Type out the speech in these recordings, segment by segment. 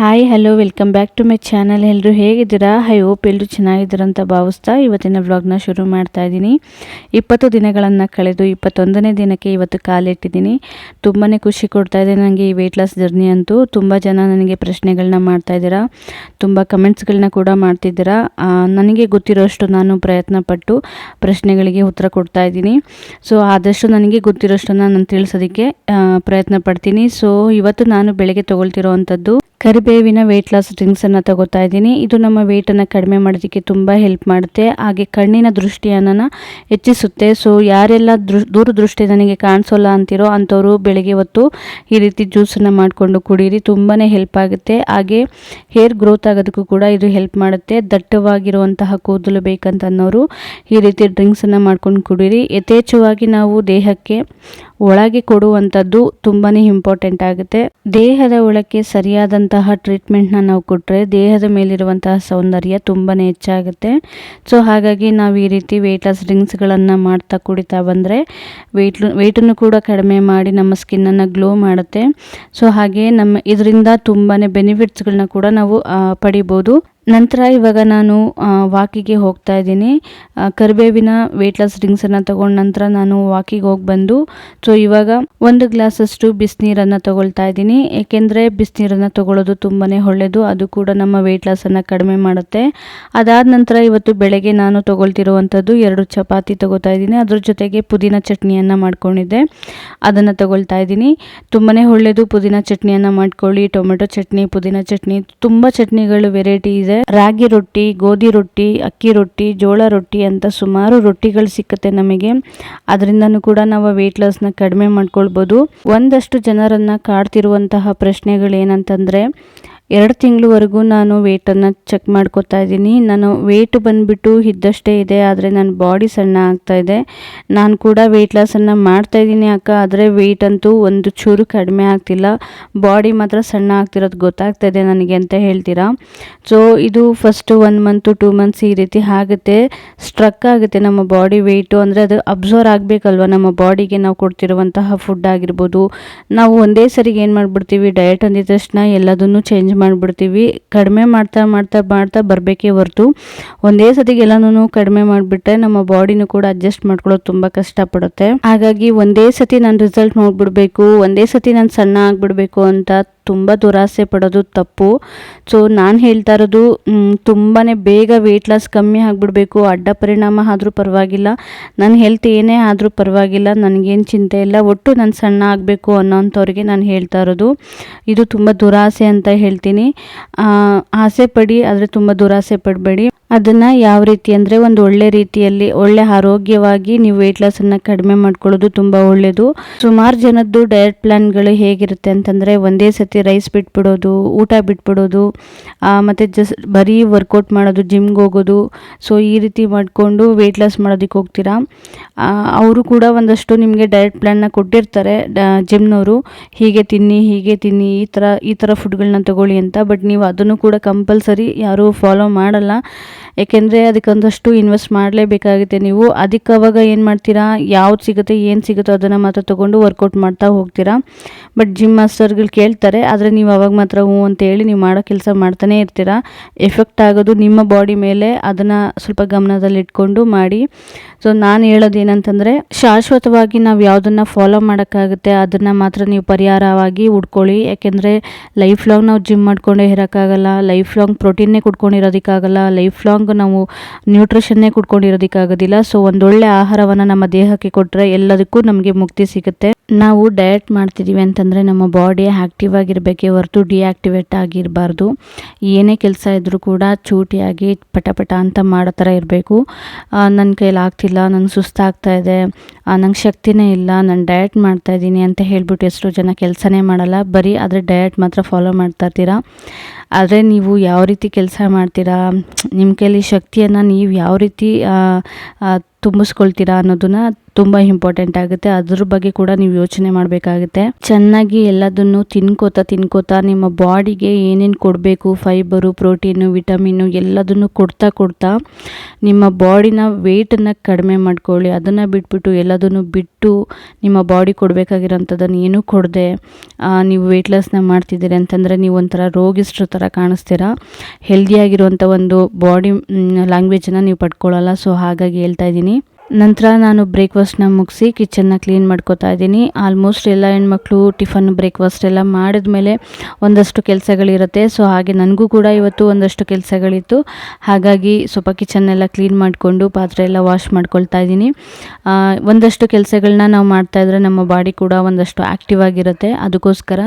Hi hello welcome back to my channel ಎಲ್ಲರೂ ಹೇಗಿದ್ದೀರಾ? I hope ಎಲ್ಲರೂ ಚೆನ್ನಾಗಿದ್ದೀರಾ ಅಂತ ಭಾವಿಸ್ತಾ ಇವತ್ತಿನ ವ್ಲಾಗ್ನ ಶುರು ಮಾಡ್ತಾ ಇದ್ದೀನಿ. ಇಪ್ಪತ್ತು ದಿನಗಳನ್ನು ಕಳೆದು ಇಪ್ಪತ್ತೊಂದನೇ ದಿನಕ್ಕೆ ಇವತ್ತು ಕಾಲಿಟ್ಟಿದ್ದೀನಿ. ತುಂಬಾ ಖುಷಿ ಕೊಡ್ತಾ ಇದೆ ನನಗೆ ಈ ವೆಯ್ಟ್ ಲಾಸ್ ಜರ್ನಿ ಅಂತೂ. ತುಂಬ ಜನ ನನಗೆ ಪ್ರಶ್ನೆಗಳನ್ನ ಮಾಡ್ತಾ ಇದ್ದೀರಾ. ತುಂಬ ಕಮೆಂಟ್ಸ್ಗಳನ್ನ ಕೂಡ ಮಾಡ್ತಿದ್ದೀರಾ. ನನಗೆ ಗೊತ್ತಿರೋಷ್ಟು ನಾನು ಪ್ರಯತ್ನ ಪಟ್ಟು ಪ್ರಶ್ನೆಗಳಿಗೆ ಉತ್ತರ ಕೊಡ್ತಾ ಇದ್ದೀನಿ. ಸೊ ಆದಷ್ಟು ನನಗೆ ಗೊತ್ತಿರೋಷ್ಟನ್ನು ನಾನು ತಿಳಿಸೋದಕ್ಕೆ ಪ್ರಯತ್ನ ಪಡ್ತೀನಿ ಸೊ ಇವತ್ತು ನಾನು ಬೆಳಗ್ಗೆ ತೊಗೊಳ್ತಿರೋ ಕರಿಬೇವಿನ ವೆಯ್ಟ್ ಲಾಸ್ ಡ್ರಿಂಕ್ಸನ್ನು ತಗೋತಾ ಇದ್ದೀನಿ. ಇದು ನಮ್ಮ ವೆಯ್ಟನ್ನು ಕಡಿಮೆ ಮಾಡೋದಕ್ಕೆ ತುಂಬ ಹೆಲ್ಪ್ ಮಾಡುತ್ತೆ. ಹಾಗೆ ಕಣ್ಣಿನ ದೃಷ್ಟಿಯನ್ನು ಹೆಚ್ಚಿಸುತ್ತೆ. ಸೊ ಯಾರೆಲ್ಲ ದೃ, ದೂರದೃಷ್ಟಿ ನನಗೆ ಕಾಣಿಸೋಲ್ಲ ಅಂತಿರೋ ಅಂಥವರು ಬೆಳಗ್ಗೆ ಹೊತ್ತು ಈ ರೀತಿ ಜ್ಯೂಸನ್ನು ಮಾಡಿಕೊಂಡು ಕುಡೀರಿ. ತುಂಬಾ ಹೆಲ್ಪ್ ಆಗುತ್ತೆ. ಹಾಗೆ ಹೇರ್ ಗ್ರೋತ್ ಆಗೋದಕ್ಕೂ ಕೂಡ ಇದು ಹೆಲ್ಪ್ ಮಾಡುತ್ತೆ. ದಟ್ಟವಾಗಿರುವಂತಹ ಕೂದಲು ಬೇಕಂತ ಅನ್ನೋರು ಈ ರೀತಿ ಡ್ರಿಂಕ್ಸನ್ನು ಮಾಡ್ಕೊಂಡು ಕುಡೀರಿ. ಯಥೇಚ್ಛವಾಗಿ ನಾವು ದೇಹಕ್ಕೆ ಒಳಗೆ ಕೊಡುವಂಥದ್ದು ತುಂಬಾ ಇಂಪಾರ್ಟೆಂಟ್ ಆಗುತ್ತೆ. ದೇಹದ ಒಳಕ್ಕೆ ಸರಿಯಾದಂತಹ ಟ್ರೀಟ್ಮೆಂಟ್ನ ನಾವು ಕೊಟ್ಟರೆ ದೇಹದ ಮೇಲಿರುವಂತಹ ಸೌಂದರ್ಯ ತುಂಬಾ ಹೆಚ್ಚಾಗುತ್ತೆ. ಸೊ ಹಾಗಾಗಿ ನಾವು ಈ ರೀತಿ ವೆಯ್ಟ್ ಲಾಸ್ ಡ್ರಿಂಕ್ಸ್ಗಳನ್ನು ಮಾಡ್ತಾ ಕುಡಿತಾ ಬಂದರೆ ವೆಯ್ಟ್ ವೆಯ್ಟನ್ನು ಕೂಡ ಕಡಿಮೆ ಮಾಡಿ ನಮ್ಮ ಸ್ಕಿನ್ನನ್ನು ಗ್ಲೋ ಮಾಡುತ್ತೆ. ಸೊ ಹಾಗೆ ನಮ್ಮ, ಇದರಿಂದ ತುಂಬಾ ಬೆನಿಫಿಟ್ಸ್ಗಳನ್ನ ಕೂಡ ನಾವು ಪಡಿಬೋದು. ನಂತರ ಇವಾಗ ನಾನು ವಾಕಿಗೆ ಹೋಗ್ತಾ ಇದ್ದೀನಿ. ಕರಿಬೇವಿನ ವೆಯ್ಟ್ ಲಾಸ್ ಡ್ರಿಂಕ್ಸನ್ನು ತಗೊಂಡ ನಂತರ ನಾನು ವಾಕಿಗೆ ಹೋಗಿ ಬಂದು ಸೊ ಇವಾಗ ಒಂದು ಗ್ಲಾಸಷ್ಟು ಬಿಸಿನೀರನ್ನು ತಗೊಳ್ತಾ ಇದ್ದೀನಿ. ಏಕೆಂದರೆ ಬಿಸಿನೀರನ್ನು ತಗೊಳ್ಳೋದು ತುಂಬಾ ಒಳ್ಳೆಯದು ಅದು ಕೂಡ ನಮ್ಮ ವೆಯ್ಟ್ ಲಾಸನ್ನು ಕಡಿಮೆ ಮಾಡುತ್ತೆ. ಅದಾದ ನಂತರ ಇವತ್ತು ಬೆಳಗ್ಗೆ ನಾನು ತೊಗೊಳ್ತಿರುವಂಥದ್ದು ಎರಡು ಚಪಾತಿ ತಗೋತಾ ಇದ್ದೀನಿ. ಅದ್ರ ಜೊತೆಗೆ ಪುದೀನ ಚಟ್ನಿಯನ್ನು ಮಾಡ್ಕೊಂಡಿದ್ದೆ, ಅದನ್ನು ತಗೊಳ್ತಾ ಇದ್ದೀನಿ. ತುಂಬಾ ಒಳ್ಳೆಯದು ಪುದೀನ ಚಟ್ನಿಯನ್ನು ಮಾಡ್ಕೊಳ್ಳಿ. ಟೊಮೆಟೊ ಚಟ್ನಿ, ಪುದೀನ ಚಟ್ನಿ, ತುಂಬ ಚಟ್ನಿಗಳು ವೆರೈಟಿ ಇದೆ. ರಾಗಿ ರೊಟ್ಟಿ, ಗೋಧಿ ರೊಟ್ಟಿ, ಅಕ್ಕಿ ರೊಟ್ಟಿ, ಜೋಳ ರೊಟ್ಟಿ ಅಂತ ಸುಮಾರು ರೊಟ್ಟಿಗಳು ಸಿಕ್ಕತ್ತೆ ನಮಗೆ. ಅದರಿಂದನೂ ಕೂಡ ನಾವು ವೆಯ್ಟ್ ಲಾಸ್ನ ಕಡಿಮೆ ಮಾಡ್ಕೊಳ್ಬೋದು. ಒಂದಷ್ಟು ಜನರನ್ನು ಕಾಡ್ತಿರುವಂತಹ ಪ್ರಶ್ನೆಗಳೇನಂತಂದರೆ ಎರಡು ತಿಂಗಳವರೆಗೂ ನಾನು ವೆಯ್ಟನ್ನು ಚೆಕ್ ಮಾಡ್ಕೋತಾ ಇದ್ದೀನಿ. ನಾನು ವೆಯ್ಟ್ ಬಂದುಬಿಟ್ಟು ಇದ್ದಷ್ಟೇ ಇದೆ, ಆದರೆ ನನ್ನ ಬಾಡಿ ಸಣ್ಣ ಆಗ್ತಾ ಇದೆ. ನಾನು ಕೂಡ ವೆಯ್ಟ್ ಲಾಸನ್ನು ಮಾಡ್ತಾ ಇದ್ದೀನಿ ಅಕ್ಕ, ಆದರೆ ವೆಯ್ಟ್ ಅಂತೂ ಒಂದು ಚೂರು ಕಡಿಮೆ ಆಗ್ತಿಲ್ಲ. ಬಾಡಿ ಮಾತ್ರ ಸಣ್ಣ ಆಗ್ತಿರೋದು ಗೊತ್ತಾಗ್ತಾ ಇದೆ ನನಗೆ ಅಂತ ಹೇಳ್ತೀರಾ? ಸೊ ಇದು first one month two months ಈ ರೀತಿ ಆಗುತ್ತೆ. ಸ್ಟ್ರಕ್ ಆಗುತ್ತೆ ನಮ್ಮ ಬಾಡಿ ವೆಯ್ಟು ಅಂದರೆ ಅದು ಅಬ್ಸರ್ವ್ ಆಗಬೇಕಲ್ವ? ನಮ್ಮ ಬಾಡಿಗೆ ನಾವು ಕೊಡ್ತಿರುವಂತಹ ಫುಡ್ ಆಗಿರ್ಬೋದು. ನಾವು ಒಂದೇ ಸರಿಗೆ ಏನು ಮಾಡಿಬಿಡ್ತೀವಿ? ಡಯಟ್ ಅಂದಿದ ತಕ್ಷಣ ಎಲ್ಲದನ್ನು ಚೇಂಜ್ ಮಾಡಿಬಿಡ್ತೀವಿ. ಕಡಿಮೆ ಮಾಡ್ತಾ ಮಾಡ್ತಾ ಮಾಡ್ತಾ ಬರಬೇಕೇ ಹೊರತು ಒಂದೇ ಸತಿಗೆ ಎಲ್ಲನೂ ಕಡಿಮೆ ಮಾಡಿಬಿಟ್ರೆ ನಮ್ಮ ಬಾಡಿನೂ ಕೂಡ ಅಡ್ಜಸ್ಟ್ ಮಾಡ್ಕೊಳ್ಳೋದು ತುಂಬ ಕಷ್ಟಪಡುತ್ತೆ. ಹಾಗಾಗಿ ಒಂದೇ ಸತಿ ನಾನು ರಿಸಲ್ಟ್ ನೋಡಿಬಿಡ್ಬೇಕು, ಒಂದೇ ಸತಿ ನಾನು ಸಣ್ಣ ಆಗಿಬಿಡ್ಬೇಕು ಅಂತ ತುಂಬ ದುರಾಸೆ ಪಡೋದು ತಪ್ಪು. ಸೊ, ನಾನು ಹೇಳ್ತಾ ಇರೋದು ತುಂಬಾ ಬೇಗ ವೆಯ್ಟ್ ಲಾಸ್ ಕಮ್ಮಿ ಆಗಿಬಿಡ್ಬೇಕು, ಅಡ್ಡ ಪರಿಣಾಮ ಆದರೂ ಪರವಾಗಿಲ್ಲ. ನನ್ನ ಹೆಲ್ತ್ ಏನೇ ಆದರೂ ಪರವಾಗಿಲ್ಲ, ನನಗೇನು ಚಿಂತೆ ಇಲ್ಲ. ಒಟ್ಟು ನಾನು ಸಣ್ಣ ಆಗಬೇಕು ಅನ್ನೋಂಥವ್ರಿಗೆ ನಾನು ಹೇಳ್ತಾ ಇರೋದು. ಇದು ತುಂಬ ದುರಾಸೆ ಅಂತ ಹೇಳ್ತೀನಿ. ಆ, ಆಸೆ ಪಡಿ ಆದರೆ ತುಂಬ ದುರಾಸೆ ಪಡಬೇಡಿ. ಅದನ್ನು ಯಾವ ರೀತಿ ಅಂದರೆ ಒಂದು ಒಳ್ಳೆ ರೀತಿಯಲ್ಲಿ, ಒಳ್ಳೆ ಆರೋಗ್ಯವಾಗಿ ನೀವು ವೆಯ್ಟ್ ಲಾಸನ್ನು ಕಡಿಮೆ ಮಾಡ್ಕೊಳ್ಳೋದು ತುಂಬ ಒಳ್ಳೆಯದು ಸುಮಾರು ಜನದ್ದು ಡಯಟ್ ಪ್ಲ್ಯಾನ್ಗಳು ಹೇಗಿರುತ್ತೆ ಅಂತಂದರೆ ಒಂದೇ ಸತಿ ರೈಸ್ ಬಿಟ್ಬಿಡೋದು, ಊಟ ಬಿಟ್ಬಿಡೋದು ಮತ್ತು ಜಸ್ಟ್ ಬರೀ ವರ್ಕೌಟ್ ಮಾಡೋದು ಜಿಮ್ಗೆ ಹೋಗೋದು. ಸೊ ಈ ರೀತಿ ಮಾಡಿಕೊಂಡು ವೆಯ್ಟ್ ಲಾಸ್ ಮಾಡೋದಕ್ಕೆ ಹೋಗ್ತೀರಾ? ಅವರು ಕೂಡ ಒಂದಷ್ಟು ನಿಮಗೆ ಡಯಟ್ ಪ್ಲ್ಯಾನ್ನ ಕೊಟ್ಟಿರ್ತಾರೆ ಜಿಮ್ನವರು ಹೀಗೆ ತಿನ್ನಿ ಹೀಗೆ ತಿನ್ನಿ, ಈ ಥರ ಈ ಥರ ಫುಡ್ಗಳನ್ನ ತಗೊಳ್ಳಿ ಅಂತ. ಬಟ್ ನೀವು ಅದನ್ನು ಕೂಡ ಕಂಪಲ್ಸರಿ ಯಾರೂ ಫಾಲೋ ಮಾಡಲ್ಲ. ಏಕೆಂದರೆ ಅದಕ್ಕೊಂದಷ್ಟು ಇನ್ವೆಸ್ಟ್ ಮಾಡಲೇಬೇಕಾಗುತ್ತೆ ನೀವು. ಅದಕ್ಕೆ ಅವಾಗ ಏನು ಮಾಡ್ತೀರಾ? ಯಾವ್ದು ಸಿಗುತ್ತೆ, ಏನು ಸಿಗುತ್ತೋ ಅದನ್ನು ಮಾತ್ರ ತೊಗೊಂಡು ವರ್ಕೌಟ್ ಮಾಡ್ತಾ ಹೋಗ್ತೀರಾ. ಬಟ್ ಜಿಮ್ ಮಾಸ್ಟರ್ಗಳು ಕೇಳ್ತಾರೆ, ಆದರೆ ನೀವು ಅವಾಗ ಮಾತ್ರ ಹ್ಞೂ ಅಂತ ಹೇಳಿ ನೀವು ಮಾಡೋ ಕೆಲಸ ಮಾಡ್ತಾನೆ ಇರ್ತೀರಾ. ಎಫೆಕ್ಟ್ ಆಗೋದು ನಿಮ್ಮ ಬಾಡಿ ಮೇಲೆ, ಅದನ್ನು ಸ್ವಲ್ಪ ಗಮನದಲ್ಲಿಟ್ಕೊಂಡು ಮಾಡಿ. ಸೊ ನಾನು ಹೇಳೋದು ಏನಂತಂದರೆ, ಶಾಶ್ವತವಾಗಿ ನಾವು ಯಾವುದನ್ನು ಫಾಲೋ ಮಾಡೋಕ್ಕಾಗುತ್ತೆ, ಅದನ್ನು ಮಾತ್ರ ನೀವು ಪರಿಹಾರವಾಗಿ ಉಡ್ಕೊಳ್ಳಿ ಯಾಕೆಂದರೆ ಲೈಫ್ ಲಾಂಗ್ ನಾವು ಜಿಮ್ ಮಾಡ್ಕೊಂಡೇ ಇರೋಕ್ಕಾಗಲ್ಲ ಲೈಫ್ ಲಾಂಗ್ ಪ್ರೋಟೀನ್ನೇ ಕುಡ್ಕೊಂಡಿರೋದಕ್ಕಾಗಲ್ಲ ಲೈಫ್ ಲಾಂಗ್ ನಾವು ನ್ಯೂಟ್ರಿಷನ್ನೇ ಕುಡ್ಕೊಂಡಿರೋದಕ್ಕಾಗೋದಿಲ್ಲ. ಸೊ ಒಂದೊಳ್ಳೆ ಆಹಾರವನ್ನು ನಮ್ಮ ದೇಹಕ್ಕೆ ಕೊಟ್ಟರೆ ಎಲ್ಲದಕ್ಕೂ ನಮಗೆ ಮುಕ್ತಿ ಸಿಗುತ್ತೆ. ನಾವು ಡಯಟ್ ಮಾಡ್ತಿದ್ದೀವಿ ಅಂತಂದರೆ, ನಮ್ಮ ಬಾಡಿ ಆ್ಯಕ್ಟಿವ್ ಆಗಿರಬೇಕೇ ಹೊರತು ಡಿಆಕ್ಟಿವೇಟ್ ಆಗಿರಬಾರ್ದು. ಏನೇ ಕೆಲಸ ಇದ್ದರೂ ಕೂಡ ಚೂಟಿಯಾಗಿ ಪಟ ಪಟ ಅಂತ ಮಾಡೋ ಥರ ಇರಬೇಕು. ನನ್ನ ಆಗ್ತಿಲ್ಲ ನಂಗೆ ಸುಸ್ತಾಗ್ತಾ ಇದೆ ನಂಗೆ ಶಕ್ತಿನೇ ಇಲ್ಲ, ನಾನು ಡಯಟ್ ಮಾಡ್ತಾ ಇದ್ದೀನಿ ಅಂತ ಹೇಳ್ಬಿಟ್ಟು ಎಷ್ಟೋ ಜನ ಕೆಲಸನೇ ಮಾಡಲ್ಲ, ಬರೀ ಆದರೆ ಡಯಟ್ ಮಾತ್ರ ಫಾಲೋ ಮಾಡ್ತಾ ಇರ್ತೀರಾ? ಆದರೆ ನೀವು ಯಾವ ರೀತಿ ಕೆಲಸ ಮಾಡ್ತೀರಾ? ನಿಮ್ಮ ಕೈಲಿ ಶಕ್ತಿಯನ್ನು ನೀವು ಯಾವ ರೀತಿ ತುಂಬಿಸ್ಕೊಳ್ತೀರಾ ಅನ್ನೋದನ್ನ ತುಂಬ ಇಂಪಾರ್ಟೆಂಟ್ ಆಗುತ್ತೆ. ಅದ್ರ ಬಗ್ಗೆ ಕೂಡ ನೀವು ಯೋಚನೆ ಮಾಡಬೇಕಾಗುತ್ತೆ. ಚೆನ್ನಾಗಿ ಎಲ್ಲದನ್ನು ತಿನ್ಕೋತಾ ತಿನ್ಕೋತಾ ನಿಮ್ಮ ಬಾಡಿಗೆ ಏನೇನು ಕೊಡಬೇಕು? ಫೈಬರು ಪ್ರೋಟೀನು ವಿಟಮಿನ್ನು ಎಲ್ಲದನ್ನು ಕೊಡ್ತಾ ಕೊಡ್ತಾ ನಿಮ್ಮ ಬಾಡಿನ ವೆಯ್ಟನ್ನು ಕಡಿಮೆ ಮಾಡ್ಕೊಳ್ಳಿ. ಅದನ್ನು ಬಿಟ್ಬಿಟ್ಟು ಎಲ್ಲದನ್ನು ಬಿಟ್ಟು ನಿಮ್ಮ ಬಾಡಿ ಕೊಡಬೇಕಾಗಿರೋಂಥದ್ದನ್ನು ಏನೂ ಕೊಡದೆ ನೀವು ವೆಯ್ಟ್ ಲಾಸ್ನ ಮಾಡ್ತಿದ್ದೀರಿ ಅಂತಂದರೆ ನೀವು ಒಂಥರ ರೋಗಿಷ್ಟ್ರ ಥರ ಕಾಣಿಸ್ತೀರಾ? ಹೆಲ್ದಿಯಾಗಿರುವಂಥ ಒಂದು ಬಾಡಿ ಲ್ಯಾಂಗ್ವೇಜನ್ನು ನೀವು ಪಡ್ಕೊಳ್ಳಲ್ಲ. ಸೊ ಹಾಗಾಗಿ ಹೇಳ್ತಾ ಇದ್ದೀನಿ. ನಂತರ ನಾನು ಬ್ರೇಕ್ಫಾಸ್ಟ್ನ ಮುಗಿಸಿ ಕಿಚನ್ನ ಕ್ಲೀನ್ ಮಾಡ್ಕೋತಾ ಇದ್ದೀನಿ. ಆಲ್ಮೋಸ್ಟ್ ಎಲ್ಲ ಹೆಣ್ಮಕ್ಳು ಟಿಫನ್ ಬ್ರೇಕ್ಫಾಸ್ಟ್ ಎಲ್ಲ ಮಾಡಿದ್ಮೇಲೆ ಒಂದಷ್ಟು ಕೆಲಸಗಳಿರುತ್ತೆ. ಸೊ, ಹಾಗೆ ನನಗೂ ಕೂಡ ಇವತ್ತು ಒಂದಷ್ಟು ಕೆಲಸಗಳಿತ್ತು. ಹಾಗಾಗಿ ಸ್ವಲ್ಪ ಕಿಚನ್ ಎಲ್ಲ ಕ್ಲೀನ್ ಮಾಡಿಕೊಂಡು ಪಾತ್ರೆ ಎಲ್ಲ ವಾಶ್ ಮಾಡ್ಕೊಳ್ತಾ ಇದ್ದೀನಿ. ಒಂದಷ್ಟು ಕೆಲಸಗಳನ್ನ ನಾವು ಮಾಡ್ತಾ ಇದ್ರೆ ನಮ್ಮ ಬಾಡಿ ಕೂಡ ಒಂದಷ್ಟು ಆ್ಯಕ್ಟಿವ್ ಆಗಿರುತ್ತೆ. ಅದಕ್ಕೋಸ್ಕರ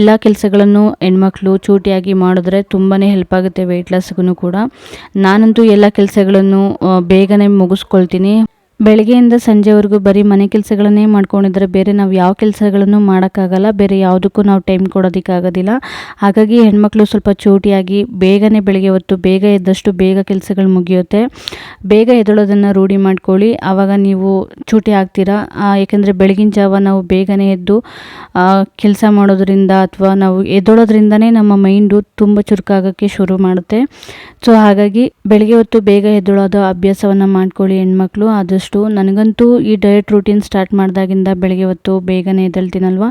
ಎಲ್ಲ ಕೆಲಸಗಳನ್ನು ಹೆಣ್ಮಕ್ಳು ಚೂಟಿಯಾಗಿ ಮಾಡಿದ್ರೆ ತುಂಬಾ ಹೆಲ್ಪ್ ಆಗುತ್ತೆ ವೆಯ್ಟ್ ಲಾಸ್ಗೂ ಕೂಡ. ನಾನಂತೂ ಎಲ್ಲ ಕೆಲಸಗಳನ್ನು ಬೇಗನೆ ಮುಗಿಸ್ಕೊಳ್ತೀನಿ ಇಟ್ಕೊಳ್ತೀನಿ ಬೆಳಗ್ಗೆಯಿಂದ ಸಂಜೆವರೆಗೂ ಬರೀ ಮನೆ ಕೆಲಸಗಳನ್ನೇ ಮಾಡ್ಕೊಂಡಿದ್ರೆ ಬೇರೆ ನಾವು ಯಾವ ಕೆಲಸಗಳನ್ನು ಮಾಡೋಕ್ಕಾಗಲ್ಲ. ಬೇರೆ ಯಾವುದಕ್ಕೂ ನಾವು ಟೈಮ್ ಕೊಡೋದಕ್ಕಾಗೋದಿಲ್ಲ. ಹಾಗಾಗಿ ಹೆಣ್ಮಕ್ಳು ಸ್ವಲ್ಪ ಚೂಟಿಯಾಗಿ ಬೇಗನೆ ಬೆಳಗ್ಗೆ ಹೊತ್ತು ಬೇಗ ಎದ್ದಷ್ಟು ಬೇಗ ಕೆಲಸಗಳು ಮುಗಿಯುತ್ತೆ. ಬೇಗ ಎದ್ದಳೋದನ್ನು ರೂಢಿ ಮಾಡ್ಕೊಳ್ಳಿ. ಆವಾಗ ನೀವು ಚೂಟಿ ಆಗ್ತೀರಾ? ಏಕೆಂದರೆ ಬೆಳಗಿನ ಜಾವ ನಾವು ಬೇಗನೆ ಎದ್ದು ಕೆಲಸ ಮಾಡೋದ್ರಿಂದ ಅಥವಾ ನಾವು ಎದ್ದೋಳೋದ್ರಿಂದನೇ ನಮ್ಮ ಮೈಂಡು ತುಂಬ ಚುರುಕಾಗೋಕ್ಕೆ ಶುರು ಮಾಡುತ್ತೆ. ಸೊ, ಹಾಗಾಗಿ ಬೆಳಗ್ಗೆ ಹೊತ್ತು ಬೇಗ ಎದ್ದೇಳೋದು ಅಭ್ಯಾಸವನ್ನು ಮಾಡ್ಕೊಳ್ಳಿ ಹೆಣ್ಮಕ್ಳು. ಆದಷ್ಟು ನನಗಂತೂ ಈ ಡಯಟ್ ರೂಟೀನ್ ಸ್ಟಾರ್ಟ್ ಮಾಡಿದಾಗಿಂದ ಬೆಳಗ್ಗೆ ಹೊತ್ತು ಬೇಗನೆ ಎದ್ದೇಳ್ತೀನಲ್ವ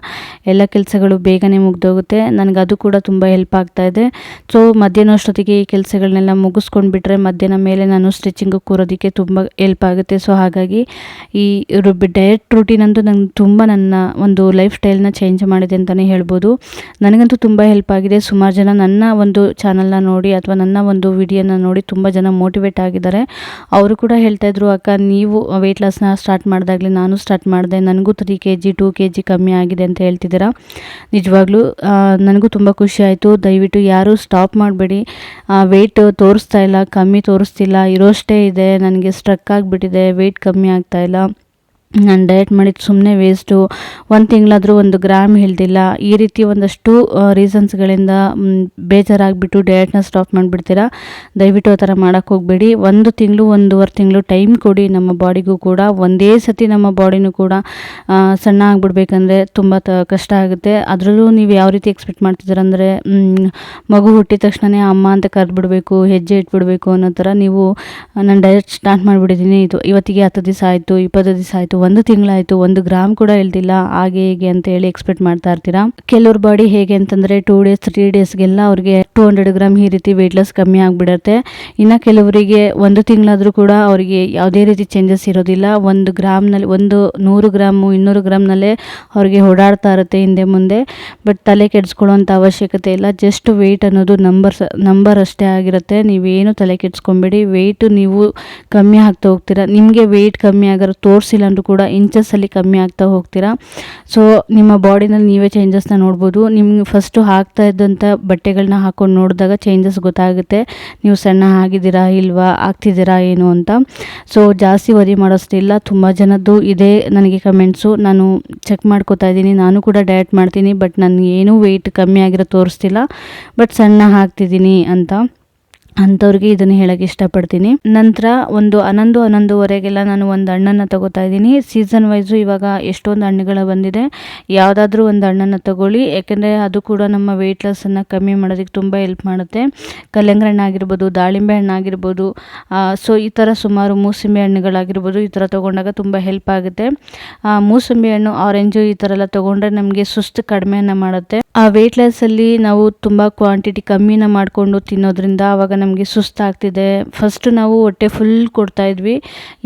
ಎಲ್ಲ ಕೆಲಸಗಳು ಬೇಗನೆ ಮುಗ್ದೋಗುತ್ತೆ. ನನಗೆ ಅದು ಕೂಡ ತುಂಬ ಹೆಲ್ಪ್ ಆಗ್ತಾ ಇದೆ. ಸೊ ಮಧ್ಯಾಹ್ನ ಅಷ್ಟೊತ್ತಿಗೆ ಈ ಕೆಲಸಗಳನ್ನೆಲ್ಲ ಮುಗಿಸ್ಕೊಂಡು ಬಿಟ್ಟರೆ ಮಧ್ಯಾಹ್ನ ಮೇಲೆ ನಾನು ಸ್ಟಿಚಿಂಗ್ ಕೂರೋದಕ್ಕೆ ತುಂಬ ಹೆಲ್ಪ್ ಆಗುತ್ತೆ. ಸೊ ಹಾಗಾಗಿ ಈ ಡಯಟ್ ರೂಟೀನ್ ಅಂತೂ ನಂಗೆ ತುಂಬ ನನ್ನ ಒಂದು ಲೈಫ್ ಸ್ಟೈಲ್ನ ಚೇಂಜ್ ಮಾಡಿದೆ ಅಂತಲೇ ಹೇಳ್ಬೋದು. ನನಗಂತೂ ತುಂಬ ಹೆಲ್ಪ್ ಆಗಿದೆ. ಸುಮಾರು ಜನ ನನ್ನ ಒಂದು ಚಾನಲ್ನ ನೋಡಿ ಅಥವಾ ನನ್ನ ಒಂದು ವಿಡಿಯೋನ ನೋಡಿ ತುಂಬ ಜನ ಮೋಟಿವೇಟ್ ಆಗಿದ್ದಾರೆ. ಅವರು ಕೂಡ ಹೇಳ್ತಾಯಿದ್ರು ಅಕ್ಕ, ನೀವು ವೆಯ್ಟ್ ಲಾಸ್ನ ಸ್ಟಾರ್ಟ್ ಮಾಡಿದಾಗಲೇ ನಾನು ಸ್ಟಾರ್ಟ್ ಮಾಡಿದೆ. ನನಗೂ three K G two K G ಕಮ್ಮಿ ಆಗಿದೆ ಅಂತ ಹೇಳ್ತಿದ್ದೀರಾ? ನಿಜವಾಗ್ಲೂ ನನಗೂ ತುಂಬ ಖುಷಿ ಆಯಿತು. ದಯವಿಟ್ಟು ಯಾರೂ ಸ್ಟಾಪ್ ಮಾಡಬೇಡಿ. ವೆಯ್ಟ್ ತೋರಿಸ್ತಾ ಇಲ್ಲ, ಕಮ್ಮಿ ತೋರಿಸ್ತಿಲ್ಲ. ಇರೋಷ್ಟೇ ಇದೆ. ನನಗೆ ಸ್ಟ್ರಕ್ ಆಗಿಬಿಟ್ಟಿದೆ. ವೆಯ್ಟ್ ಕಮ್ಮಿ ಆಗ್ತಾಯಿಲ್ಲ ನಾನು ಡಯಟ್ ಮಾಡಿದ್ದು ಸುಮ್ಮನೆ ವೇಸ್ಟು ಒಂದು ತಿಂಗಳಾದರೂ ಒಂದು ಗ್ರಾಮ್ ಹಿಳ್ದಿಲ್ಲ. ಈ ರೀತಿ ಒಂದಷ್ಟು ರೀಸನ್ಸ್ಗಳಿಂದ ಬೇಜಾರಾಗಿಬಿಟ್ಟು ಡಯಟ್ನ ಸ್ಟಾಪ್ ಮಾಡಿಬಿಡ್ತೀರಾ? ದಯವಿಟ್ಟು ಆ ಥರ ಮಾಡೋಕ್ಕೆ ಹೋಗಬೇಡಿ. ಒಂದು ತಿಂಗಳು, ಒಂದೂವರೆ ತಿಂಗಳು ಟೈಮ್ ಕೊಡಿ ನಮ್ಮ ಬಾಡಿಗೂ ಕೂಡ. ಒಂದೇ ಸತಿ ನಮ್ಮ ಬಾಡಿನೂ ಕೂಡ ಸಣ್ಣ ಆಗಿಬಿಡ್ಬೇಕಂದ್ರೆ ತುಂಬ ತ, ಕಷ್ಟ ಆಗುತ್ತೆ. ಅದರಲ್ಲೂ ನೀವು ಯಾವ ರೀತಿ ಎಕ್ಸ್ಪೆಕ್ಟ್ ಮಾಡ್ತಿದ್ದೀರ ಅಂದರೆ ಮಗು ಹುಟ್ಟಿದ ತಕ್ಷಣವೇ ಅಮ್ಮ ಅಂತ ಕರೆದ್ಬಿಡ್ಬೇಕು, ಹೆಜ್ಜೆ ಇಟ್ಬಿಡ್ಬೇಕು ಅನ್ನೋ ಥರ ನೀವು, ನಾನು ಡಯಟ್ ಸ್ಟಾರ್ಟ್ ಮಾಡಿಬಿಟ್ಟಿದ್ದೀನಿ. ಇದು ಇವತ್ತಿಗೆ ಹತ್ತು ದಿವಸ ಆಯಿತು, ಇಪ್ಪತ್ತು ದಿವಸ ಆಯಿತು ಒಂದು ತಿಂಗಳಾಯಿತು, ಒಂದು ಗ್ರಾಮ್ ಕೂಡ ಇಳ್ದಿಲ್ಲ ಹಾಗೆ ಹೀಗೆ ಅಂತ ಹೇಳಿ ಎಕ್ಸ್ಪೆಕ್ಟ್ ಮಾಡ್ತಾ ಇರ್ತೀರಾ? ಕೆಲವ್ರ ಬಾಡಿ ಹೇಗೆ ಅಂತಂದರೆ ಟೂ ಡೇಸ್ ತ್ರೀ ಡೇಸ್ಗೆಲ್ಲ ಅವ್ರಿಗೆ ಟೂ ಹಂಡ್ರೆಡ್ ಗ್ರಾಮ್ ಈ ರೀತಿ ವೆಯ್ಟ್ ಲಾಸ್ ಕಮ್ಮಿ ಆಗಿಬಿಡುತ್ತೆ. ಇನ್ನು ಕೆಲವರಿಗೆ ಒಂದು ತಿಂಗಳಾದರೂ ಕೂಡ ಅವರಿಗೆ ಯಾವುದೇ ರೀತಿ ಚೇಂಜಸ್ ಇರೋದಿಲ್ಲ. ಒಂದು ಗ್ರಾಮ್ನಲ್ಲಿ, ಒಂದು ನೂರು ಗ್ರಾಮು, ಇನ್ನೂರು ಗ್ರಾಮ್ನಲ್ಲೇ ಅವ್ರಿಗೆ ಓಡಾಡ್ತಾ ಇರುತ್ತೆ ಹಿಂದೆ ಮುಂದೆ. ಬಟ್ ತಲೆ ಕೆಡಿಸ್ಕೊಳ್ಳೋಂಥ ಅವಶ್ಯಕತೆ ಇಲ್ಲ. ಜಸ್ಟ್ ವೆಯ್ಟ್ ಅನ್ನೋದು ನಂಬರ್ಸ್ ನಂಬರ್ ಅಷ್ಟೇ ಆಗಿರುತ್ತೆ. ನೀವೇನು ತಲೆ ಕೆಡಿಸ್ಕೊಬೇಡಿ. ವೆಯ್ಟು ನೀವು ಕಮ್ಮಿ ಆಗ್ತಾ ಹೋಗ್ತೀರಾ. ನಿಮಗೆ ವೆಯ್ಟ್ ಕಮ್ಮಿ ಆಗೋರು ತೋರಿಸಿಲ್ಲ ಅಂದರೂ ಕೂಡ ಇಂಚಸ್ಸಲ್ಲಿ ಕಮ್ಮಿ ಆಗ್ತಾ ಹೋಗ್ತೀರಾ? ಸೊ ನಿಮ್ಮ ಬಾಡಿನಲ್ಲಿ ನೀವೇ ಚೇಂಜಸ್ನ ನೋಡ್ಬೋದು. ನಿಮ್ಗೆ ಫಸ್ಟು ಹಾಕ್ತಾ ಇದ್ದಂಥ ಬಟ್ಟೆಗಳನ್ನ ಹಾಕೊಂಡು ನೋಡಿದಾಗ ಚೇಂಜಸ್ ಗೊತ್ತಾಗುತ್ತೆ. ನೀವು ಸಣ್ಣ ಆಗಿದ್ದೀರಾ ಇಲ್ವಾ, ಆಗ್ತಿದ್ದೀರಾ ಏನು ಅಂತ. ಸೊ ಜಾಸ್ತಿ ವರಿ ಮಾಡೋಷ್ಟಿಲ್ಲ. ತುಂಬ ಜನದ್ದು ಇದೇ ನನಗೆ ಕಮೆಂಟ್ಸು ನಾನು ಚೆಕ್ ಮಾಡ್ಕೋತಾ ಇದ್ದೀನಿ. ನಾನು ಕೂಡ ಡಯಟ್ ಮಾಡ್ತೀನಿ ಬಟ್ ನನಗೆ ಏನೂ ವೆಯ್ಟ್ ಕಮ್ಮಿ ಆಗಿರೋ ತೋರಿಸ್ತಿಲ್ಲ. ಬಟ್ ಸಣ್ಣ ಹಾಕ್ತಿದ್ದೀನಿ ಅಂತ. ಅಂಥವ್ರಿಗೆ ಇದನ್ನು ಹೇಳಕ್ಕೆ ಇಷ್ಟಪಡ್ತೀನಿ. ನಂತರ ಒಂದು ಹನ್ನೊಂದು, ಹನ್ನೊಂದುವರೆಗೆಲ್ಲ ನಾನು ಒಂದು ಹಣ್ಣನ್ನು ತಗೋತಾ ಇದ್ದೀನಿ. ಸೀಸನ್ ವೈಸು ಇವಾಗ ಎಷ್ಟೊಂದು ಹಣ್ಣುಗಳು ಬಂದಿದೆ. ಯಾವುದಾದ್ರೂ ಒಂದು ಹಣ್ಣನ್ನು ತಗೊಳ್ಳಿ. ಯಾಕೆಂದರೆ ಅದು ಕೂಡ ನಮ್ಮ ವೆಯ್ಟ್ ಲಾಸನ್ನು ಕಮ್ಮಿ ಮಾಡೋದಕ್ಕೆ ತುಂಬ ಹೆಲ್ಪ್ ಮಾಡುತ್ತೆ. ಕಲ್ಲಂಗಡಿ ಹಣ್ಣು ಆಗಿರ್ಬೋದು, ದಾಳಿಂಬೆ ಹಣ್ಣು ಆಗಿರ್ಬೋದು ಸೊ ಈ ಥರ ಸುಮಾರು ಮೂಸಂಬಿ ಹಣ್ಣುಗಳಾಗಿರ್ಬೋದು ಈ ಥರ ತೊಗೊಂಡಾಗ ತುಂಬ ಹೆಲ್ಪ್ ಆಗುತ್ತೆ. ಮೂಸಂಬಿ ಹಣ್ಣು ಆರೆಂಜು ಈ ಥರ ಎಲ್ಲ ತೊಗೊಂಡ್ರೆ ನಮಗೆ ಸುಸ್ತು ಕಡಿಮೆಯನ್ನು ಮಾಡುತ್ತೆ. ಆ ವೆಯ್ಟ್ ಲಾಸಲ್ಲಿ ನಾವು ತುಂಬ ಕ್ವಾಂಟಿಟಿ ಕಮ್ಮಿನ ಮಾಡಿಕೊಂಡು ತಿನ್ನೋದ್ರಿಂದ ಆವಾಗ ನಮಗೆ ಸುಸ್ತಾಗ್ತಿದೆ. ಫಸ್ಟ್ ನಾವು ಹೊಟ್ಟೆ ಫುಲ್ ಕೊಡ್ತಾ ಇದ್ವಿ.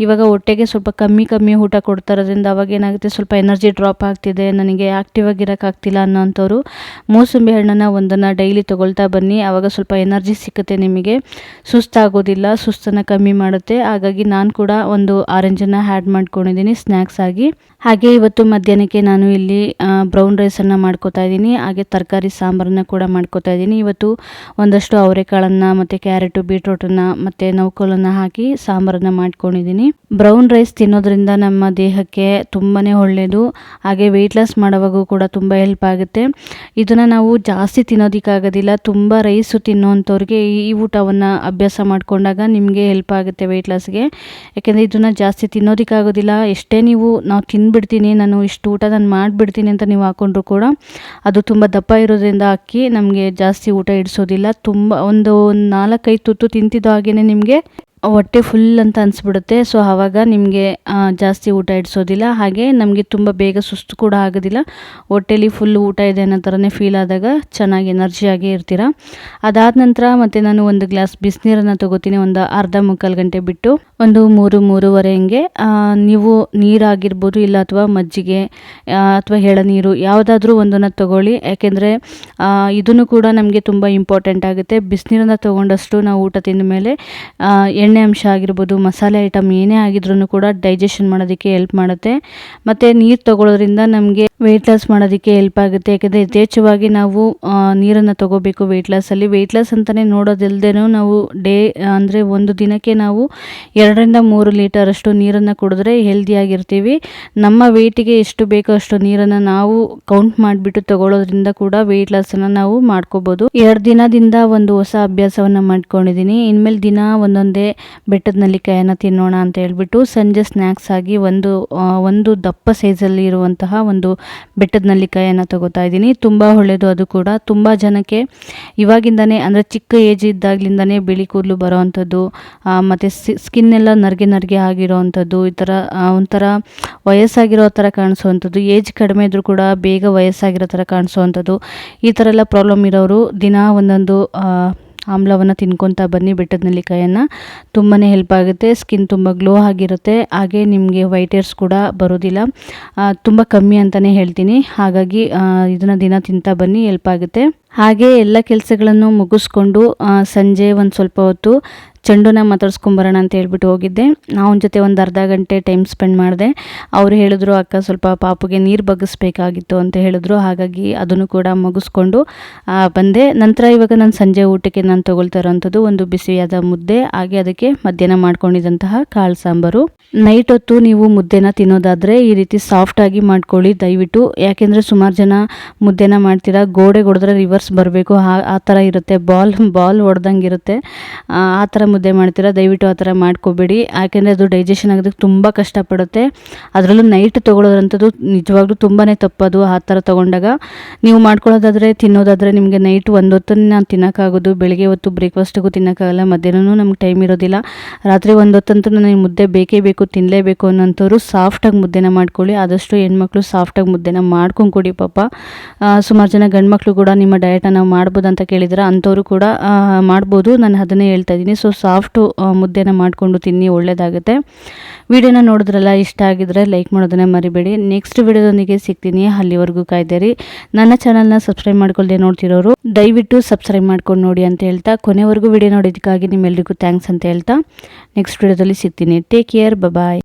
ಇವಾಗ ಹೊಟ್ಟೆಗೆ ಸ್ವಲ್ಪ ಕಮ್ಮಿ ಕಮ್ಮಿ ಊಟ ಕೊಡ್ತಾ ಇರೋದ್ರಿಂದ ಅವಾಗ ಏನಾಗುತ್ತೆ, ಸ್ವಲ್ಪ ಎನರ್ಜಿ ಡ್ರಾಪ್ ಆಗ್ತಿದೆ. ನನಗೆ ಆ್ಯಕ್ಟಿವ್ ಆಗಿರೋಕ್ಕಾಗ್ತಿಲ್ಲ ಅನ್ನೋಂಥವ್ರು ಮೂಸಂಬಿ ಹಣ್ಣನ್ನು ಒಂದನ್ನು ಡೈಲಿ ತೊಗೊಳ್ತಾ ಬನ್ನಿ. ಆವಾಗ ಸ್ವಲ್ಪ ಎನರ್ಜಿ ಸಿಕ್ಕುತ್ತೆ ನಿಮಗೆ. ಸುಸ್ತಾಗೋದಿಲ್ಲ, ಸುಸ್ತನ್ನು ಕಮ್ಮಿ ಮಾಡುತ್ತೆ. ಹಾಗಾಗಿ ನಾನು ಕೂಡ ಒಂದು ಆರೆಂಜನ್ನು ಆ್ಯಡ್ ಮಾಡ್ಕೊಂಡಿದ್ದೀನಿ ಸ್ನ್ಯಾಕ್ಸ್ ಆಗಿ. ಹಾಗೆ ಇವತ್ತು ಮಧ್ಯಾಹ್ನಕ್ಕೆ ನಾನು ಇಲ್ಲಿ ಬ್ರೌನ್ ರೈಸನ್ನು ಮಾಡ್ಕೋತಾ ಇದ್ದೀನಿ. ಹಾಗೆ ತರಕಾರಿ ಸಾಂಬಾರನ್ನ ಕೂಡ ಮಾಡ್ಕೋತಾ ಇದ್ದೀನಿ. ಇವತ್ತು ಒಂದಷ್ಟು ಅವರೆಕಾಳನ್ನು ಮತ್ತು ಕ್ಯಾರೆಟು, ಬೀಟ್ರೂಟನ್ನು ಮತ್ತು ನೌಕೋಲನ್ನು ಹಾಕಿ ಸಾಂಬಾರನ್ನ ಮಾಡ್ಕೊಂಡಿದ್ದೀನಿ. ಬ್ರೌನ್ ರೈಸ್ ತಿನ್ನೋದ್ರಿಂದ ನಮ್ಮ ದೇಹಕ್ಕೆ ತುಂಬಾ ಒಳ್ಳೆಯದು ಹಾಗೆ ವೆಯ್ಟ್ ಲಾಸ್ ಮಾಡೋವಾಗೂ ಕೂಡ ತುಂಬ ಹೆಲ್ಪ್ ಆಗುತ್ತೆ. ಇದನ್ನು ನಾವು ಜಾಸ್ತಿ ತಿನ್ನೋದಕ್ಕಾಗೋದಿಲ್ಲ. ತುಂಬ ರೈಸು ತಿನ್ನೋವಂಥವ್ರಿಗೆ ಈ ಊಟವನ್ನು ಅಭ್ಯಾಸ ಮಾಡಿಕೊಂಡಾಗ ನಿಮಗೆ ಹೆಲ್ಪ್ ಆಗುತ್ತೆ ವೆಯ್ಟ್ ಲಾಸ್ಗೆ ಯಾಕೆಂದರೆ ಇದನ್ನು ಜಾಸ್ತಿ ತಿನ್ನೋದಕ್ಕಾಗೋದಿಲ್ಲ. ಎಷ್ಟೇ ನೀವು, ನಾವು ತಿನ್ಬಿಡ್ತೀನಿ, ನಾನು ಇಷ್ಟು ಊಟ ನಾನು ಮಾಡಿಬಿಡ್ತೀನಿ ಅಂತ ನೀವು ಹಾಕ್ಕೊಂಡ್ರು ಕೂಡ ಅದು ತುಂಬ ದಪ್ಪ ಇರೋದ್ರಿಂದ ಅಕ್ಕಿ ನಮಗೆ ಜಾಸ್ತಿ ಊಟ ಇಡಿಸೋದಿಲ್ಲ. ತುಂಬ ಒಂದು ನಾಲ್ಕೈದು ತುತ್ತು ತಿಂತಿದ್ದೋ ಹಾಗೆಯೇ ನಿಮಗೆ? ಹೊಟ್ಟೆ ಫುಲ್ ಅಂತ ಅನಿಸ್ಬಿಡುತ್ತೆ. ಸೊ ಆವಾಗ ನಿಮಗೆ ಜಾಸ್ತಿ ಊಟ ಇಡಿಸೋದಿಲ್ಲ. ಹಾಗೆ ನಮಗೆ ತುಂಬ ಬೇಗ ಸುಸ್ತು ಕೂಡ ಆಗೋದಿಲ್ಲ. ಹೊಟ್ಟೆಲಿ ಫುಲ್ ಊಟ ಇದೆ ಅನ್ನೋ ಥರನೇ ಫೀಲ್ ಆದಾಗ ಚೆನ್ನಾಗಿ ಎನರ್ಜಿಯಾಗಿ ಇರ್ತೀರ? ಅದಾದ ನಂತರ ಮತ್ತು ನಾನು ಒಂದು ಗ್ಲಾಸ್ ಬಿಸಿನೀರನ್ನು ತೊಗೋತೀನಿ. ಒಂದು ಅರ್ಧ ಮುಕ್ಕಾಲು ಗಂಟೆ ಬಿಟ್ಟು ಒಂದು ಮೂರು, ಮೂರುವರೆ ಹಂಗೆ ನೀವು ನೀರಾಗಿರ್ಬೋದು ಇಲ್ಲ ಅಥವಾ ಮಜ್ಜಿಗೆ ಅಥವಾ ಎಳನೀರು ಯಾವುದಾದ್ರೂ ಒಂದನ್ನು ತಗೊಳ್ಳಿ. ಯಾಕೆಂದರೆ ಇದನ್ನು ಕೂಡ ನಮಗೆ ತುಂಬ ಇಂಪಾರ್ಟೆಂಟ್ ಆಗುತ್ತೆ. ಬಿಸಿನೀರನ್ನು ತೊಗೊಂಡಷ್ಟು ನಾವು ಊಟ ತಿಂದ ಮೇಲೆ ಎಣ್ಣೆ ಅಂಶ ಆಗಿರ್ಬೋದು, ಮಸಾಲೆ ಐಟಮ್ ಏನೇ ಆಗಿದ್ರೂ ಕೂಡ ಡೈಜೆಷನ್ ಮಾಡೋದಕ್ಕೆ ಹೆಲ್ಪ್ ಮಾಡುತ್ತೆ. ಮತ್ತು ನೀರು ತಗೊಳ್ಳೋದ್ರಿಂದ ನಮಗೆ ವೆಯ್ಟ್ ಲಾಸ್ ಮಾಡೋದಕ್ಕೆ ಹೆಲ್ಪ್ ಆಗುತ್ತೆ. ಯಾಕೆಂದರೆ ಯಥೇಚ್ಛವಾಗಿ ನಾವು ನೀರನ್ನು ತಗೋಬೇಕು ವೆಯ್ಟ್ ಲಾಸಲ್ಲಿ ವೆಯ್ಟ್ ಲಾಸ್ ಅಂತಲೇ ನೋಡೋದಿಲ್ಲದೇನೂ ನಾವು ಡೇ, ಅಂದರೆ ಒಂದು ದಿನಕ್ಕೆ ನಾವು ಎರಡರಿಂದ ಮೂರು ಲೀಟರಷ್ಟು ನೀರನ್ನು ಕುಡಿದ್ರೆ ಹೆಲ್ದಿಯಾಗಿರ್ತೀವಿ ನಮ್ಮ ವೆಯ್ಟಿಗೆ ಎಷ್ಟು ಬೇಕೋ ಅಷ್ಟು ನೀರನ್ನು ನಾವು ಕೌಂಟ್ ಮಾಡಿಬಿಟ್ಟು ತಗೊಳ್ಳೋದ್ರಿಂದ ಕೂಡ ವೆಯ್ಟ್ ಲಾಸನ್ನು ನಾವು ಮಾಡ್ಕೋಬೋದು. ಎರಡು ದಿನದಿಂದ ಒಂದು ಹೊಸ ಅಭ್ಯಾಸವನ್ನು ಮಾಡ್ಕೊಂಡಿದ್ದೀನಿ. ಇನ್ಮೇಲೆ ದಿನ ಒಂದೊಂದೇ ಬೆಟ್ಟದ ನಲ್ಲಿಕಾಯನ್ನು ತಿನ್ನೋಣ ಅಂತ ಹೇಳ್ಬಿಟ್ಟು ಸಂಜೆ ಸ್ನ್ಯಾಕ್ಸ್ ಆಗಿ ಒಂದು ಒಂದು ದಪ್ಪ ಸೈಜಲ್ಲಿ ಇರುವಂತಹ ಒಂದು ಬೆಟ್ಟದ ನಲ್ಲಿಕಾಯನ್ನು ತಗೋತಾ ಇದ್ದೀನಿ. ತುಂಬ ಒಳ್ಳೆಯದು ಅದು ಕೂಡ. ತುಂಬ ಜನಕ್ಕೆ ಇವಾಗಿಂದನೇ, ಅಂದರೆ ಚಿಕ್ಕ ಏಜ್ ಇದ್ದಾಗಲಿಂದನೇ ಬಿಳಿ ಕೂದಲು ಬರೋವಂಥದ್ದು ಮತ್ತು ಸ್ಕಿನ್ ಎಲ್ಲ ನರ್ಗೆ ನರ್ಗೆ ಆಗಿರೋ ಅಂಥದ್ದು ಈ ಥರ ಒಂಥರ ವಯಸ್ಸಾಗಿರೋ ಥರ ಕಾಣಿಸುವಂಥದ್ದು ಏಜ್ ಕಡಿಮೆ ಇದ್ದರೂ ಕೂಡ ಬೇಗ ವಯಸ್ಸಾಗಿರೋ ಥರ ಕಾಣಿಸುವಂಥದ್ದು, ಈ ಥರ ಎಲ್ಲ ಪ್ರಾಬ್ಲಮ್ ಇರೋರು ದಿನ ಒಂದೊಂದು ಆಮ್ಲವನ್ನು ತಿನ್ಕೊತಾ ಬನ್ನಿ ಬೆಟ್ಟದ ನೆಲ್ಲಿಕಾಯನ್ನು ತುಂಬಾ ಹೆಲ್ಪ್ ಆಗುತ್ತೆ ಸ್ಕಿನ್ ತುಂಬ ಗ್ಲೋ ಆಗಿರುತ್ತೆ. ಹಾಗೆ ನಿಮಗೆ ವೈಟ್ ಏರ್ಸ್ ಕೂಡ ಬರೋದಿಲ್ಲ. ತುಂಬ ಕಮ್ಮಿ ಅಂತಲೇ ಹೇಳ್ತೀನಿ. ಹಾಗಾಗಿ ಇದನ್ನು ದಿನ ತಿಂತಾ ಬನ್ನಿ ಹೆಲ್ಪ್ ಆಗುತ್ತೆ. ಹಾಗೆ ಎಲ್ಲ ಕೆಲಸಗಳನ್ನು ಮುಗಿಸ್ಕೊಂಡು ಸಂಜೆ ಒಂದು ಸ್ವಲ್ಪ ಹೊತ್ತು ಚೆಂಡುನ ಮಾತಾಡ್ಸ್ಕೊಂಬರೋಣ ಅಂತ ಹೇಳ್ಬಿಟ್ಟು ಹೋಗಿದ್ದೆ. ನಾವು ಜೊತೆ ಒಂದು ಅರ್ಧ ಗಂಟೆ ಟೈಮ್ ಸ್ಪೆಂಡ್ ಮಾಡಿದೆ. ಅವರು ಹೇಳಿದ್ರು, ಅಕ್ಕ, ಸ್ವಲ್ಪ ಪಾಪುಗೆ ನೀರು ಬಗ್ಗಿಸ್ಬೇಕಾಗಿತ್ತು ಅಂತ ಹೇಳಿದ್ರು. ಹಾಗಾಗಿ ಅದನ್ನು ಕೂಡ ಮುಗಿಸ್ಕೊಂಡು ಬಂದೆ. ನಂತರ ಇವಾಗ ನಾನು ಸಂಜೆ ಊಟಕ್ಕೆ ನಾನು ತೊಗೊಳ್ತಾ ಇರೋವಂಥದ್ದು ಒಂದು ಬಿಸಿಯಾದ ಮುದ್ದೆ. ಹಾಗೆ ಅದಕ್ಕೆ ಮಧ್ಯಾಹ್ನ ಮಾಡ್ಕೊಂಡಿದ್ದಂತಹ ಕಾಳು ಸಾಂಬಾರು. ನೈಟ್ ಹೊತ್ತು ನೀವು ಮುದ್ದೆನ ತಿನ್ನೋದಾದರೆ ಈ ರೀತಿ ಸಾಫ್ಟಾಗಿ ಮಾಡ್ಕೊಳ್ಳಿ, ದಯವಿಟ್ಟು. ಯಾಕೆಂದರೆ ಸುಮಾರು ಜನ ಮುದ್ದೆನ ಮಾಡ್ತೀರಾ ಗೋಡೆ ಹೊಡೆದ್ರೆ ರಿವರ್ಸ್ ಬರಬೇಕು. ಆ ಥರ ಇರುತ್ತೆ. ಬಾಲ್ ಬಾಲ್ ಹೊಡೆದಂಗೆ ಇರುತ್ತೆ ಆ ಥರ ಮುದ್ದೆ ಮಾಡ್ತೀರಾ, ದಯವಿಟ್ಟು ಆ ಥರ ಮಾಡ್ಕೋಬೇಡಿ. ಯಾಕೆಂದರೆ ಅದು ಡೈಜೆಷನ್ ಆಗೋದಕ್ಕೆ ತುಂಬ ಕಷ್ಟಪಡುತ್ತೆ. ಅದರಲ್ಲೂ ನೈಟ್ ತೊಗೊಳೋದ್ರಂಥದ್ದು ನಿಜವಾಗ್ಲೂ ತುಂಬಾ ತಪ್ಪದು ಆ ಥರ ತೊಗೊಂಡಾಗ. ನೀವು ಮಾಡ್ಕೊಳ್ಳೋದಾದರೆ, ತಿನ್ನೋದಾದರೆ ನಿಮಗೆ ನೈಟ್ ಒಂದು ಹೊತ್ತನ್ನು ನಾನು ತಿನ್ನೋಕ್ಕಾಗೋದು, ಬೆಳಗ್ಗೆ ಹೊತ್ತು ಬ್ರೇಕ್ಫಾಸ್ಟಿಗೂ ತಿನ್ನೋಕ್ಕಾಗಲ್ಲ ಮಧ್ಯಾಹ್ನವೂ ನಮ್ಗೆ ಟೈಮ್ ಇರೋದಿಲ್ಲ. ರಾತ್ರಿ ಒಂದು ಹೊತ್ತಂತೂ ನನಗೆ ಮುದ್ದೆ ಬೇಕೇ ಬೇಕು ತಿನ್ನಲೇಬೇಕು ಅನ್ನೋಂಥವ್ರು ಸಾಫ್ಟಾಗಿ ಮುದ್ದೆನ ಮಾಡ್ಕೊಳ್ಳಿ. ಆದಷ್ಟು ಹೆಣ್ಮಕ್ಳು ಸಾಫ್ಟಾಗಿ ಮುದ್ದೆನ ಮಾಡ್ಕೊಂಡು ಕೊಡಿ ಪಾಪ. ಸುಮಾರು ಜನ ಗಂಡ್ಮಕ್ಳು ಕೂಡ ನಿಮ್ಮ ಡಯಟನ್ನು ಮಾಡ್ಬೋದು ಅಂತ ಕೇಳಿದ್ರೆ ಅಂಥವ್ರು ಕೂಡ ಮಾಡ್ಬೋದು. ನಾನು ಅದನ್ನೇ ಹೇಳ್ತಾ ಇದ್ದೀನಿ. ಸೊ ಸಾಫ್ಟು ಮುದ್ದೆನ ಮಾಡಿಕೊಂಡು ತಿನ್ನಿ ಒಳ್ಳೆಯದಾಗುತ್ತೆ ವಿಡಿಯೋನ ನೋಡಿದ್ರಲ್ಲ ಇಷ್ಟ ಆಗಿದ್ರೆ ಲೈಕ್ ಮಾಡೋದನ್ನೇ ಮರಿಬೇಡಿ. ನೆಕ್ಸ್ಟ್ ವಿಡಿಯೋದೊಂದಿಗೆ ಸಿಗ್ತೀನಿ. ಅಲ್ಲಿವರೆಗೂ ಕಾಯ್ದೇರಿ. ನನ್ನ ಚಾನಲ್ನ ಸಬ್ಸ್ಕ್ರೈಬ್ ಮಾಡ್ಕೊಳ್ಳದೆ ನೋಡ್ತಿರೋರು, ದಯವಿಟ್ಟು ಸಬ್ಸ್ಕ್ರೈಬ್ ಮಾಡ್ಕೊಂಡು ನೋಡಿ ಅಂತ ಹೇಳ್ತಾ, ಕೊನೆವರೆಗೂ ವಿಡಿಯೋ ನೋಡಿದ್ದಕ್ಕಾಗಿ ನಿಮ್ಮೆಲ್ಲರಿಗೂ ಥ್ಯಾಂಕ್ಸ್ ಅಂತ ಹೇಳ್ತಾ, ನೆಕ್ಸ್ಟ್ ವಿಡಿಯೋದಲ್ಲಿ ಸಿಗ್ತೀನಿ. Take care bye